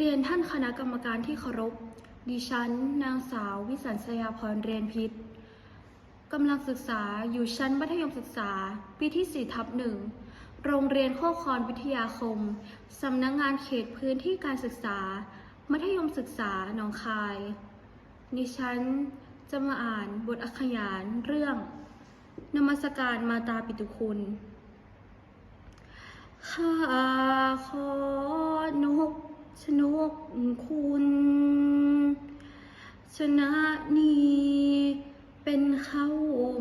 เรียนท่านคณะกรรมการที่เคารพ ดิฉัน นางสาววิสัญชยาพรเรียนพิษกำลังศึกษาอยู่ชั้นมัธยมศึกษา ปีที่4ทับหนึ่งโรงเรียนโคคอนวิทยาคม สำนักงงานเขตพื้นที่การศึกษา มัธยมศึกษาหนองคาย ดิฉันจะมาอ่านบทอักขยานเรื่อง นมัสการมาตาปิตุคุณ ข้าขอนก ชนกคุณ ชนะนี้เป็นข้า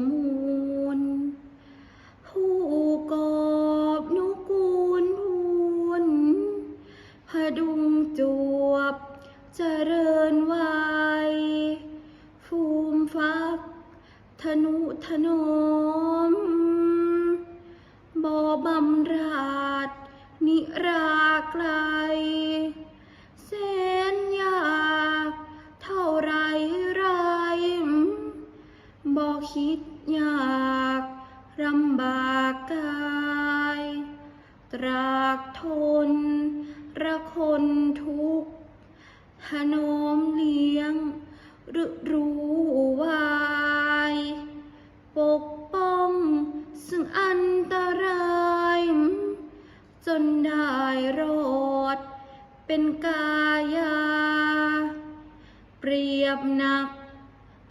มูล ผู้กอบนุกูลพูนพดุงจวบเจริญวัยฟูมฟัก ธนุถนอมบอบำราด นิราไกลแสนยากเท่าไรไรบ่คิดยากลำบากกาย ตรากทนระคนทุกข์ถนอมเลี้ยงหรือรู้ นได้รอด เป็นกายา เปรียบหนัก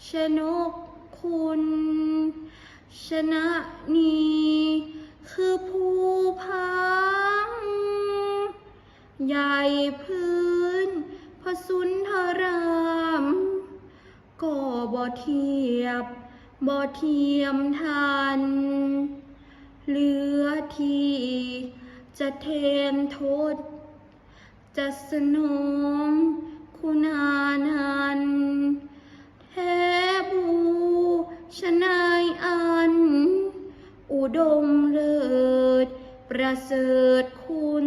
ชนกคุณ ชนะนี้คือผู้พัง ใหญ่พื้น พสุนทรามก็บ่เทียบบ่เทียมทันเหลือที่ จะเทนโทษ จะสนมคุณานันแท้บูชนายอัน อุดมเลิศประเสริฐคุณ